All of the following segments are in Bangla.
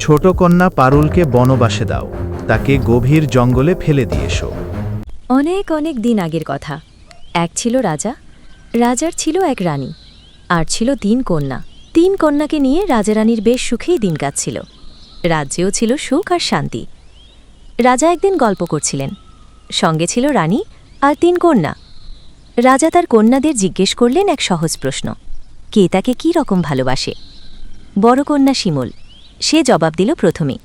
ছোট কন্যা পারুলকে বনবাসে দাও, তাকে গভীর জঙ্গলে ফেলে দিয়ে এসো। অনেক অনেক দিন আগের কথা। এক ছিল রাজা, রাজার ছিল এক রানী, আর ছিল তিন কন্যা। তিন কন্যাকে নিয়ে রাজারানীর বেশ সুখেই দিন কাটছিল। রাজ্যেও ছিল সুখ আর শান্তি। রাজা একদিন গল্প করছিলেন। সঙ্গে ছিল রানী আর তিন কন্যা। রাজা তার কন্যাদের জিজ্ঞেস করলেন এক সহজ প্রশ্ন, কে তাকে কী রকম ভালোবাসে? বড় কন্যা শিমুল সে জবাব দিল প্রথমে।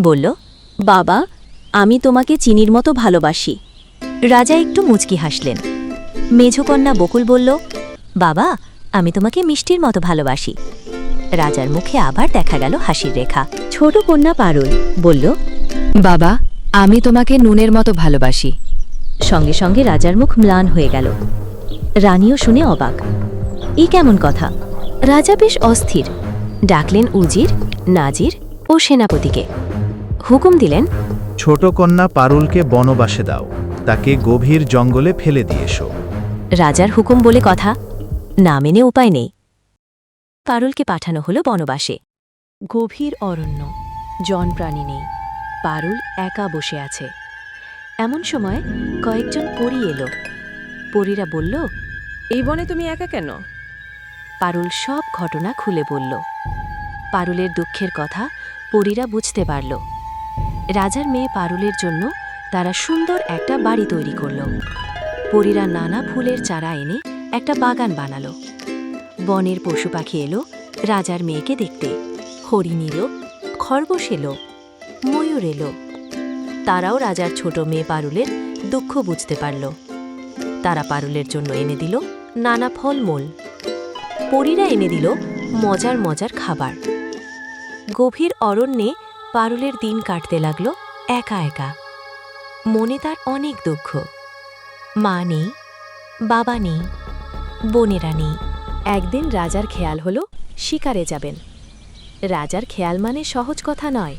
বলল, বাবা, আমি তোমাকে চিনির মতো ভালোবাসি। রাজা একটু মুচকি হাসলেন। মেঝকন্যা বকুল বলল, বাবা, আমি তোমাকে মিষ্টির মতো ভালোবাসি। রাজার মুখে আবার দেখা গেল হাসির রেখা। ছোট কন্যা পারুল বলল, বাবা, আমি তোমাকে নুনের মতো ভালোবাসি। সঙ্গে সঙ্গে রাজার মুখ ম্লান হয়ে গেল। রানীও শুনে অবাক, এ কেমন কথা? রাজা বেশ অস্থির, ডাকলেন, উজির নাজির ও সেনাপতিকে। হুকুম দিলেন ছোট কন্যা পারুলকে বনবাসে দাও তাকে গভীর জঙ্গলে ফেলে দিয়ে এসো। রাজার হুকুম বলে কথা না মেনে উপায় নেই। পারুলকে পাঠানো হলো বনবাসে। গভীর অরণ্য জনপ্রাণী নেই পারুল একা বসে আছে। এমন সময় কয়েকজন পরী এলো। পরীরা বলল এই বনে তুমি একা কেন? পারুল সব ঘটনা খুলে বলল। পারুলের দুঃখের কথা পরীরা বুঝতে পারল। রাজার মেয়ে পারুলের জন্য তারা সুন্দর একটা বাড়ি তৈরি করল। পরীরা নানা ফুলের চারা এনে একটা বাগান বানালো। বনের পশু পাখি এলো রাজার মেয়েকে দেখতে। হরিণ এলো, খরগোশ এলো, ময়ূর এলো। তারাও রাজার ছোট মেয়ে পারুলের দুঃখ বুঝতে পারল। তারা পারুলের জন্য এনে দিল নানা ফলমূল। পরীরা এনে দিল মজার মজার খাবার। গভীর অরণ্যে পারুলের দিন কাটতে লাগল একা একা। মনে তার অনেক দুঃখ। মা নেই, বাবা নেই, বোনেরা নেই। একদিন রাজার খেয়াল হলো, শিকারে যাবেন। রাজার খেয়াল মানে সহজ কথা নয়।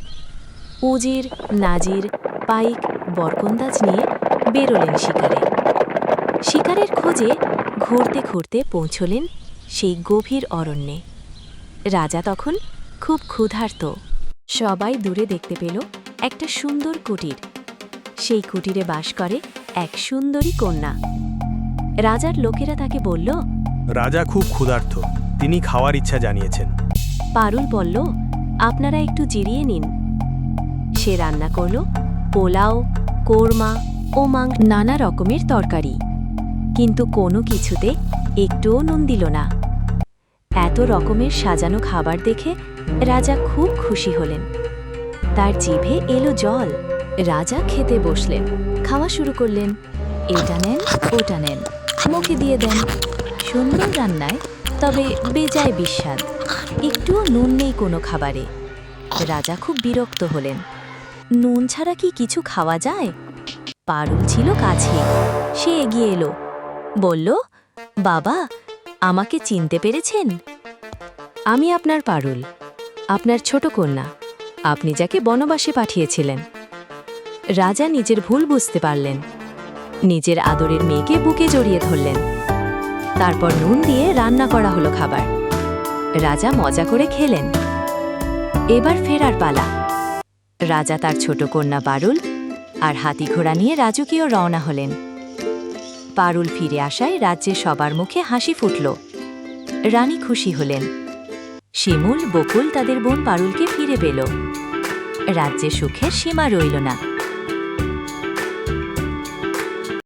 উজির, নাজির, পাইক, বরকন্দাজ নিয়ে বেরোলেন শিকারে। শিকারের খোঁজে ঘুরতে ঘুরতে পৌঁছলেন সেই গভীর অরণ্যে। রাজা তখন খুব ক্ষুধার্ত। সবাই দূরে দেখতে পেল একটা সুন্দর কুটির। সেই কুটিরে বাস করে এক সুন্দরী কন্যা। রাজার লোকেরা তাকে বলল রাজা খুব ক্ষুধার্ত তিনি খাওয়ার ইচ্ছা জানিয়েছেন। পারুল বলল আপনারা একটু জিরিয়ে নিন। সে রান্না করল পোলাও কোরমা ও মাং নানা রকমের তরকারি। কিন্তু কোনো কিছুতে একটুও নুন দিল না। এত রকমের সাজানো খাবার দেখে রাজা খুব খুশি হলেন। তার জিভে এলো জল। রাজা খেতে বসলেন। খাওয়া শুরু করলেন। এটা নেন, ওটা নেন। মুখে দিয়ে দেন। সুন্দর রান্নায়, তবে বেজায় বিস্বাদ। একটুও নুন নেই কোনো খাবারে। রাজা খুব বিরক্ত হলেন। নুন ছাড়া কি কিছু খাওয়া যায়? পারুল ছিল কাছে। সে এগিয়ে এলো। বলল, বাবা আমাকে চিনতে পেরেছেন? আমি আপনার পারুল, আপনার ছোট কন্যা। আপনি যাকে বনবাসে পাঠিয়েছিলেন। রাজা নিজের ভুল বুঝতে পারলেন। নিজের আদরের মেয়েকে বুকে জড়িয়ে ধরলেন। তারপর নুন দিয়ে রান্না করা হলো খাবার। রাজা মজা করে খেলেন। এবার ফেরার পালা। রাজা তার ছোট কন্যা পারুল আর হাতি ঘোড়া নিয়ে রাজকীয় রওনা হলেন। পারুল ফিরে আসায় রাজ্যে সবার মুখে হাসি ফুটল। রানী খুশি হলেন। শিমুল, বকুল তাদের বোন পারুলকে ফিরে পেল। রাজ্যে সুখের সীমা রইল না।